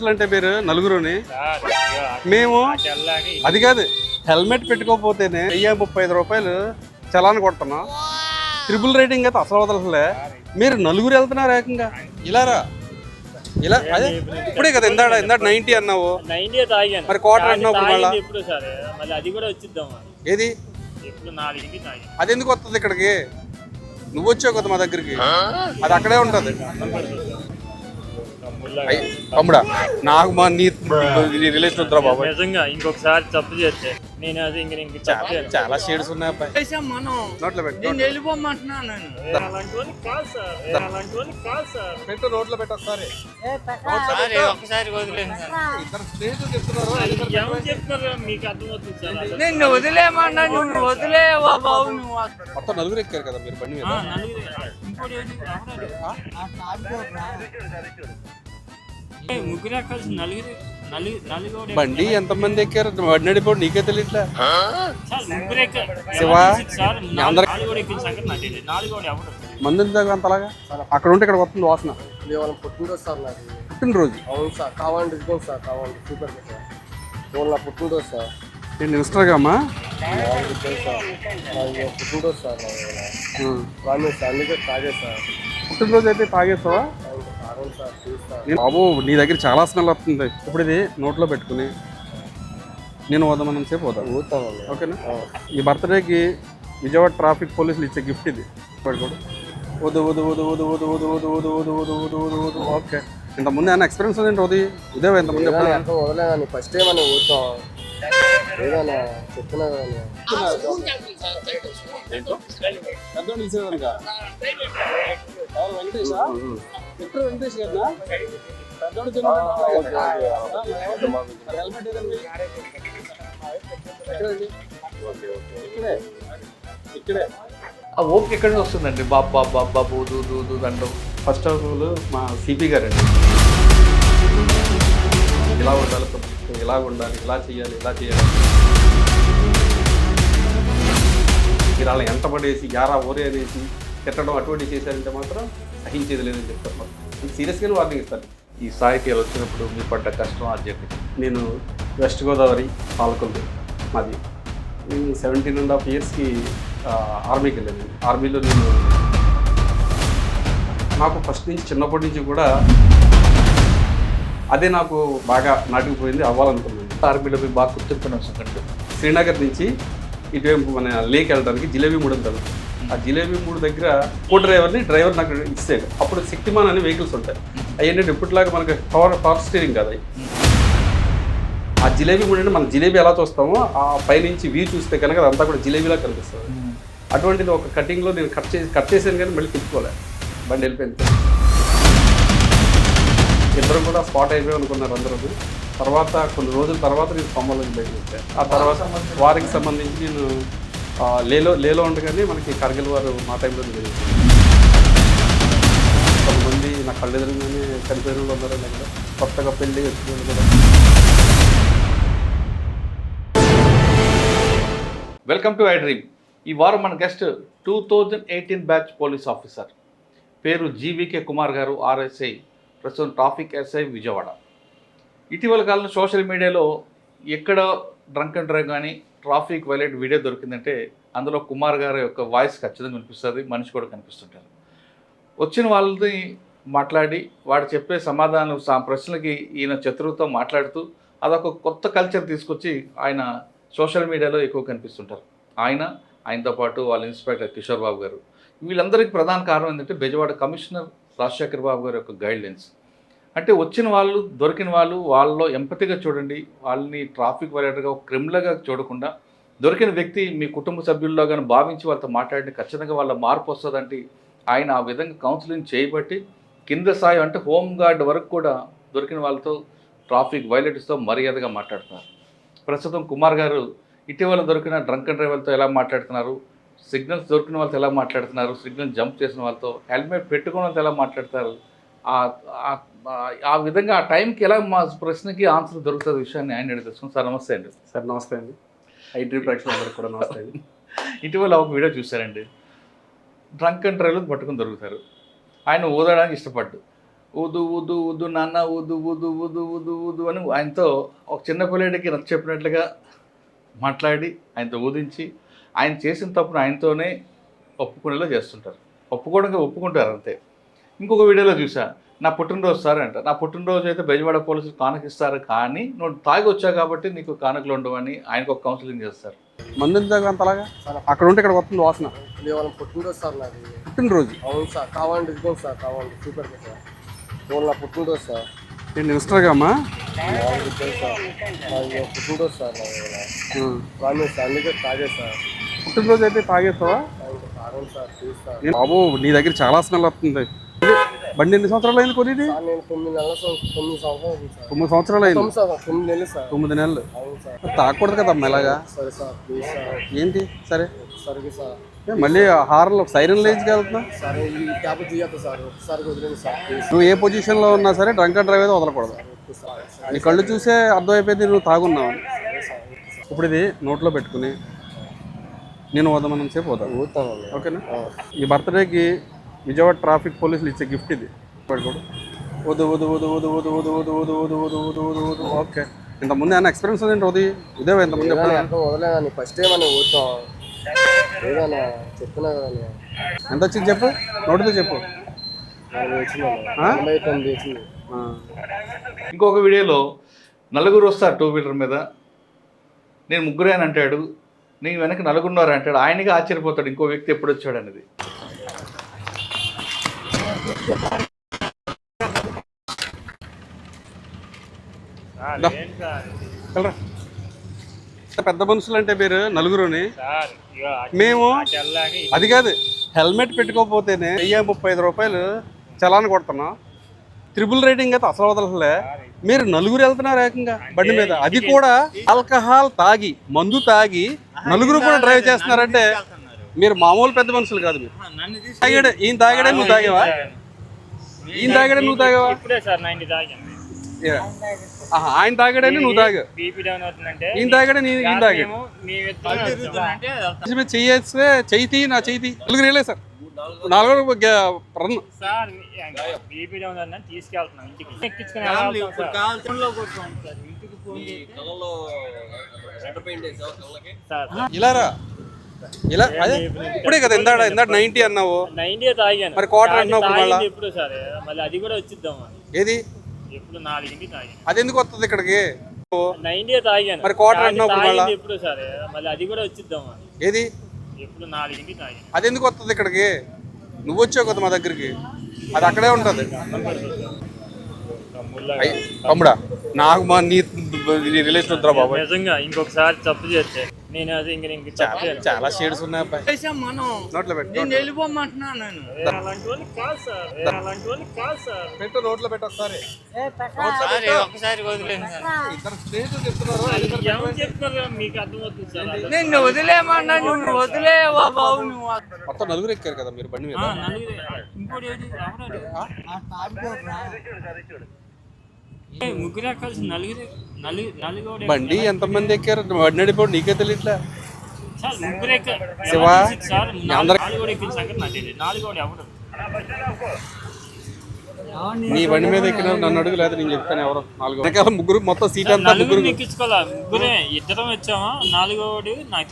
అంటే పేరు? నలుగురుని? మేము అది కాదు హెల్మెట్ పెట్టుకోకపోతేనే వెయ్యి ముప్పై ఐదు రూపాయలు చలాన్ కొడుతున్నాం. ట్రిపుల్ రేటింగ్ అయితే అసలు వదలలే మీరు నలుగురు వెళ్తున్నారు ఏకంగా? ఇలారా ఇలా అదే ఇప్పుడే కదా ఇందాడ ఇందాడ నైన్టీ అన్నావు. మరి కానీ అంటున్నావు ఇప్పుడు తాగింది మళ్ళా? ఎప్పుడు సార్? మళ్ళీ అది కూడా వచ్చిద్దాం ఏది? అది ఎందుకు వస్తుంది ఇక్కడికి? నువ్వు వచ్చావు కదా మా దగ్గరికి. అది అక్కడే ఉంటది. తమ్ముడా నాకు మా నీ రిలేషన్ వద్దురా బాబు. నిజంగా ఇంకొకసారి తప్పు చేస్తే నేను అది ఇంక ఇంక తప్పు చేయను. చాలా షేడ్స్ ఉన్నాయి అబ్బాయి. మనం. నోట్లో పెట్టు నేను వెళ్ళిపోమంటున్నాను నేను. అలాంటి కాదు సార్ ఏ అలాంటి వాళ్ళు కాదు సార్. పెట్టు నోట్లో పెట్టు ఒకసారి. ఒకసారి వదిలేదు ఇద్దరు స్నేహితులు చెప్తున్నారు ఏమని చెప్తున్నారు మీకు అర్థమవుతుంది సార్ అసలు. నిన్ను వదిలేమన్నా నువ్వు వదిలేవా బాబు నువ్వు. మొత్తం నలుగురు ఎక్కారు కదా మీరు బండి మీద. ఆ, నలుగురు. ఇంకోటి బండి ఎంతమంది ఎక్కారు? బండి అడిపోడు నీకే తెలియట్లే శివా? మంది అంతలాగా? అక్కడ ఉంటే ఇక్కడ వస్తుంది వాసన. పుట్టినరోజు సార్ నాకు పుట్టినరోజు? అవును సార్ కావాలండి ఇదిగోండి సార్ కావాలంటే సూపర్ సార్. నా పుట్టినరోజు సార్. నేను ఇన్స్టాగ్రామా? పుట్టినరోజు సార్ అందుకే తాగేస్తా సార్. పుట్టినరోజు అయితే తాగేస్తావా బాబు నీ దగ్గర చాలా స్మెల్ వస్తుంది ఇప్పుడు ఇది నోట్లో పెట్టుకుని నేను వదమనం సేపు వద్దాం ఊతామండి ఓకేనా ఈ బర్త్డేకి విజయవాడ ట్రాఫిక్ పోలీసులు ఇచ్చే గిఫ్ట్ ఇది పడుకోడు వదు వదు వదు వదు వదు వదు వదు వదు వదు వదు వదు వదు వదు ఓకే ఇంతకుముందు ఏమైనా ఎక్స్పీరియన్స్ ఉంది ఉదయ్ ఎప్పుడైనా ఎక్కడ వదలేదని ఫస్ట్ టైం అని ఏదైనా చెప్తున్నా కానీ ఆ ఓపిక ఎక్కడి నుంచి వస్తుందండి? బాబ్ బాబ్ బాబ్ బాబు దూ దూ దూ అంటాం ఫస్ట్ ఆఫ్ ఆల్ మా సిపి గారండి. ఇలా ఉండాలి ఇలా ఉండాలి? ఇలా చేయాలి? ఇలా చేయాలి? అలా ఎంట పడేసి యారా ఓరే అనేసి తిట్టడం అటువంటి చేశారంటే మాత్రం సహించేది లేదని చెప్తారు సీరియస్గానే వార్నింగ్ ఇస్తాను ఈ స్థాయికి వచ్చినప్పుడు మీ పడ్డ కష్టం అది చెప్పి నేను వెస్ట్ గోదావరి పాలకొల్లు మాది. నేను సెవెంటీన్ అండ్ హాఫ్ ఇయర్స్కి ఆర్మీకి వెళ్ళాను. ఆర్మీలో నేను నాకు ఫస్ట్ నుంచి చిన్నప్పటి నుంచి కూడా అదే నాకు బాగా నాటుకుపోయింది అవ్వాలనుకున్నాను. ఆర్మీలో బాగా గుర్తింపున శ్రీనగర్ నుంచి ఇటువైపు మన లేక్ వెళ్ళడానికి జిలేబీ మూడు ఆ జిలేబీ మూడు దగ్గర కో డ్రైవర్ని డ్రైవర్ నాకు ఇస్తాడు అప్పుడు శక్తిమాన్ అనే వెహికల్స్ ఉంటాయి. అవి ఇప్పటిలాగా మనకి పవర్ పవర్ స్టీరింగ్ కాదు ఆ జిలేబీ మూడు అంటే మనం జిలేబీ ఎలా చూస్తామో ఆ పైనుంచి వ్యూ చూస్తే కనుక అదంతా కూడా జిలేబీలా కనిపిస్తుంది. అటువంటిది ఒక కటింగ్లో నేను కట్ చేసి కట్ చేశాను కానీ మళ్ళీ తిప్పుకోలే. బండి వెళ్ళిపోయింది. ఇద్దరు కూడా స్పాట్ అయిపోయి అనుకున్నారు అందరూ. తర్వాత కొన్ని రోజుల తర్వాత నేను కొమ్మలోకి బయటకు వచ్చాను ఆ తర్వాత వారికి సంబంధించి నేను లేలో లేలో ఉండగానే మనకి కార్గిల్ వారు మా టైంలో జరిగింది. కొంతమంది నా కళ్ళెదురుగానే చనిపోయిన వాళ్ళు ఉన్నారు కొత్తగా పెళ్ళి వచ్చిన కూడా వెల్కమ్ టు ఐ డ్రీమ్ ఈ వారం మన guest two thousand eighteen batch police officer పేరు జీవీకే కుమార్ గారు ఆర్ఎస్ఐ ప్రస్తుతం ట్రాఫిక్ ఎస్ఐ విజయవాడ. ఇటీవల కాలంలో సోషల్ మీడియాలో ఎక్కడ డ్రంక్ అండ్ డ్రైవ్ కానీ ట్రాఫిక్ వైలెట్ వీడియో దొరికిందంటే అందులో కుమార్ గారి యొక్క వాయిస్ ఖచ్చితంగా కనిపిస్తుంది మనిషి కూడా కనిపిస్తుంటారు. వచ్చిన వాళ్ళని మాట్లాడి వాడు చెప్పే సమాధానం ప్రశ్నలకి ఈయన చతురుతో మాట్లాడుతూ అదొక కొత్త కల్చర్ తీసుకొచ్చి ఆయన సోషల్ మీడియాలో ఎక్కువ కనిపిస్తుంటారు. ఆయన ఆయనతో పాటు వాళ్ళ ఇన్స్పెక్టర్ కిషోర్ బాబు గారు. వీళ్ళందరికీ ప్రధాన కారణం ఏంటంటే బెజవాడ కమిషనర్ రాజశేఖర్ బాబు గారి యొక్క గైడ్లైన్స్ అంటే వచ్చిన వాళ్ళు దొరికిన వాళ్ళు వాళ్ళలో ఎంపతిగా చూడండి వాళ్ళని ట్రాఫిక్ వైలేటర్గా ఒక క్రిమినల్గా చూడకుండా దొరికిన వ్యక్తి మీ కుటుంబ సభ్యుల్లో కానీ భావించి వాళ్ళతో మాట్లాడిన ఖచ్చితంగా వాళ్ళ మార్పు వస్తుందంటే ఆయన ఆ విధంగా కౌన్సిలింగ్ చేయబట్టి కింద స్థాయి అంటే హోమ్ గార్డ్ వరకు కూడా దొరికిన వాళ్ళతో ట్రాఫిక్ వైలెట్స్తో మర్యాదగా మాట్లాడుతున్నారు. ప్రస్తుతం కుమార్ గారు ఇటీవల దొరికిన డ్రంక్ అండ్ డ్రైవర్తో ఎలా మాట్లాడుతున్నారు? సిగ్నల్స్ దొరికిన వాళ్ళతో ఎలా మాట్లాడుతున్నారు? సిగ్నల్ జంప్ చేసిన వాళ్ళతో హెల్మెట్ పెట్టుకున్న వాళ్ళతో ఎలా మాట్లాడతారు ఆ- విధంగా ఆ టైంకి ఎలా మా ప్రశ్నకి ఆన్సర్ దొరుకుతుంది విషయాన్ని ఆయన తెలుసుకుని సార్ నమస్తే అండి. సార్ నమస్తే అండి. ఐ డ్రీ ప్రేక్షకులందరికీ కూడా నమస్తే అండి. ఇటీవల ఒక వీడియో చూశారండి. డ్రంక్ అండ్ డ్రైవ్లో పట్టుకుని దొరుకుతారు. ఆయన ఊదడానికి ఇష్టపడ్డు. ఊదు ఊదు ఊదు నాన్న ఊదు ఊదు ఊదు ఊదు ఊదు అని ఆయనతో ఒక చిన్న పిల్లడికి నచ్చ చెప్పినట్లుగా మాట్లాడి ఆయనతో ఊదించి ఆయన చేసిన తప్పును ఆయనతోనే ఒప్పుకునేలా చేస్తుంటారు. ఒప్పుకోవడానికి ఒప్పుకుంటారు అంతే. ఇంకొక వీడియోలో చూసా. నా పుట్టినరోజు సార్ అంట. నా పుట్టినరోజు అయితే బెజవాడ పోలీసులు కానుకిస్తారు కానీ నువ్వు తాగి వచ్చావు కాబట్టి నీకు కానుకలు ఉండవని ఆయనకు ఒక కౌన్సిలింగ్ చేస్తారు మందు ఎందుకు అంతలాగా? అక్కడ ఉంటే ఇక్కడ వస్తుంది వాసన. ఇది వాళ్ళ పుట్టినరోజు సార్ నాది. పుట్టినరోజు? అవును సార్. కావాలంటే ఇదిగోండి సార్ కావాలంటే సూపర్ సార్. ఇవాళ నా పుట్టినరోజు సార్. నేను ఇన్స్టాగ్రామా పుట్టినరోజు సార్ ఇవాళ. ప్రామిస్ సార్ అందుకే తాగే సార్. పుట్టినరోజు అయితే తాగేస్తావా? బాబు నీ దగ్గర చాలా స్మెల్ వస్తుంది. బండి ఎన్ని సంవత్సరాలు అయింది కొనిది తొమ్మిది సంవత్సరాలు అయింది తొమ్మిది నెలలు తాకూడదు కదమ్మా ఇలాగా? ఏంటి? సరే. మళ్ళీ హార్న్ సైరన్ లేచి కదా నువ్వు ఏ పొజిషన్లో ఉన్నా సరే డ్రంక్ డ్రైవ్ అయితే వదలకూడదు. నీ కళ్ళు చూసే అర్థమైపోయింది నువ్వు తాగున్నావు. ఇప్పుడు ఇది నోట్లో పెట్టుకుని నేను వదమనం సేపు పోతాను. ఓకేనా? ఈ బర్త్డేకి విజయవాడ ట్రాఫిక్ పోలీసులు ఇచ్చే గిఫ్ట్ ఇది వదు వదు వదు వదు వదు వదు వదు వదు వదు వదు వదు వదు వదు ఓకే ఇంతకుముందు ఏమైనా ఎక్స్పీరియన్స్ ఉంది ఉదయ్ ఉదయం ఎప్పుడు ఏదైనా వదలేదని ఫస్ట్ టైం అని ఏదన్నా చెప్తున్నా కదండి ఎంత వచ్చింది చెప్పు నోటితో చెప్పు. ఇంకొక వీడియోలో నలుగురు వస్తారు టూ వీలర్ మీద నేను ముగ్గురే అని అంటాడు నీ వెనక నలుగురున్నారు అంటాడు ఆయనగా ఆశ్చర్యపోతాడు ఇంకో వ్యక్తి ఎప్పుడు వచ్చాడు అనేది పెద్ద మనుషులు అంటే మీరు నలుగురుని మేము అది కాదు హెల్మెట్ పెట్టుకోకపోతేనే వెయ్యి ముప్పై ఐదు రూపాయలు చలాన్ కొడుతున్నాం. త్రిబుల్ రేటింగ్ అయితే అసలు వదలలే మీరు నలుగురు వెళ్తున్నారు ఏకంగా బండి మీద. అది కూడా ఆల్కహాల్ తాగి మందు తాగి నలుగురు కూడా డ్రైవ్ చేస్తున్నారంటే మీరు మామూలు పెద్ద మనుషులు కాదు మీరు. తాగాడు ఈయన తాగాడే నువ్వు తాగేవా? ఈయన తాగాడే నువ్వు తాగేవా? ఆయన తాగాడని నువ్వు తాగావు ఈయన తాగాడే నేను ఈయన తాగాడు. చెయ్యేస్తే చెయ్యి నా చెయ్యి తెలుగు రేలే సార్. నాలుగు రన్. ఇలారా? ఇలా? అదే? ఇప్పుడే కదా ఇందాడ ఇందాడ నైన్టీ అన్నావు. నైన్టీ తాగాను. మరి కానీ అంటున్నావు ఇప్పుడు సార్? మళ్ళీ అది కూడా వచ్చిద్దాం ఏది? ఎప్పుడు నాలుగింటికి తాగాను అది ఎందుకు వస్తుంది ఇక్కడికి? నైన్టీ తాగాను. మరి కానీ అంటున్నావు ఇప్పుడు సార్? మళ్ళీ అది కూడా వచ్చిద్దాం ఏది? ఎప్పుడు నాలుగింటికి తాగాను అది ఎందుకు వస్తుంది ఇక్కడికి? నువ్వు వచ్చావు కదా మా దగ్గరికి. అది అక్కడే ఉంటుంది. తమ్ముడా నాకు మా నీ రిలేషన్ వద్దురా బాబాయ్. నిజంగా ఇంకొకసారి తప్పు చేస్తే నేను అది ఇంక ఇంక తప్పు చేయను. చాలా షేడ్స్ ఉన్నాయి అబ్బాయి. మనం నోట్లో పెట్టు నేను వెళ్ళిపోమంటున్నా నేను. అలాంటి వాళ్ళు కాదు సార్. అలాంటి వాళ్ళు కాదు సార్. పెట్టు నోట్లో పెట్టు ఒకసారి. ఒకసారి చెప్తున్నారు మీకు అర్థమవుతుంది సార్ అలా. నిన్ను వదిలేమన్నా నువ్వు వదిలేవా బాబు నువ్వు? మొత్తం నలుగురు ఎక్కారు కదా మీరు బండి మీద? నలుగురు. ఇంకోటి ఏది? ముగ్గురే కలిసి నలుగురు బండి ఎంతమంది ఎక్కారు? బండి నడిపోడు నీకే తెలియట్లే ముగ్గురు శివ, ఎవరు తీసి- సార్? అందరి- నాలుగోడు ఎక్కిన సంగతి నాకు తెలియదు. నాలుగోడు ఎవడు నీ బండి మీద ఎక్కిన నన్ను అడుగు లేదు నేను చెప్తాను ఎవరు నాలుగు ముగ్గురు మొత్తం సీట్ అంతా ముగ్గురు. ఎక్కించుకోవాలా? ముగ్గురే ఇద్దరం వచ్చామా? నాలుగోడు నాకు